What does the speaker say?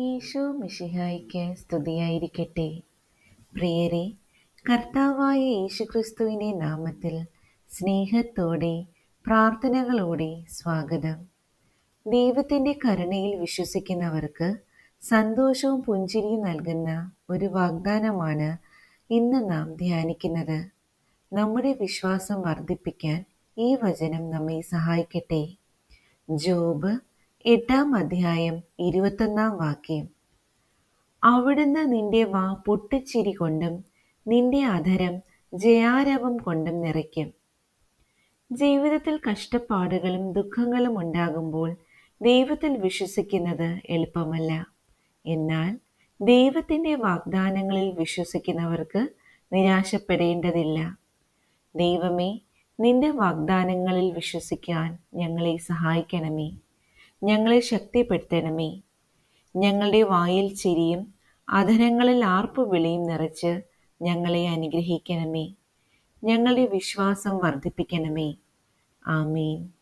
ഈശോ മിഷിഹായിക്ക് സ്തുതിയായിരിക്കട്ടെ. പ്രിയരെ കർത്താവായ യേശുക്രിസ്തുവിന്റെ നാമത്തിൽ സ്നേഹത്തോടെ പ്രാർത്ഥനകളോടെ സ്വാഗതം. ദൈവത്തിന്റെ കരുണയിൽ വിശ്വസിക്കുന്നവർക്ക് സന്തോഷവും പുഞ്ചിരിയും നൽകുന്ന ഒരു വാഗ്ദാനമാണ് ഇന്ന് നാം ധ്യാനിക്കുന്നത്. നമ്മുടെ വിശ്വാസം വർദ്ധിപ്പിക്കാൻ ഈ വചനം നമ്മെ സഹായിക്കട്ടെ. ജോബ് എട്ടാം അധ്യായം ഇരുപത്തൊന്നാം വാക്യം. അവിടുന്ന് നിന്റെ വാ പൊട്ടിച്ചിരി കൊണ്ടും നിന്റെ അധരം ജയാരവം കൊണ്ടും നിറയ്ക്കും. ജീവിതത്തിൽ കഷ്ടപ്പാടുകളും ദുഃഖങ്ങളും ഉണ്ടാകുമ്പോൾ ദൈവത്തിൽ വിശ്വസിക്കുന്നത് എളുപ്പമല്ല. എന്നാൽ ദൈവത്തിന്റെ വാഗ്ദാനങ്ങളിൽ വിശ്വസിക്കുന്നവർക്ക് നിരാശപ്പെടേണ്ടതില്ല. ദൈവമേ നിന്റെ വാഗ്ദാനങ്ങളിൽ വിശ്വസിക്കാൻ ഞങ്ങളെ സഹായിക്കണമേ. ഞങ്ങളെ ശക്തിപ്പെടുത്തണമേ. ഞങ്ങളുടെ വായിൽ ചിരിയും അധരങ്ങളിൽ ആർപ്പുവിളിയും നിറച്ച് ഞങ്ങളെ അനുഗ്രഹിക്കണമേ. ഞങ്ങളുടെ വിശ്വാസം വർദ്ധിപ്പിക്കണമേ. ആമീൻ.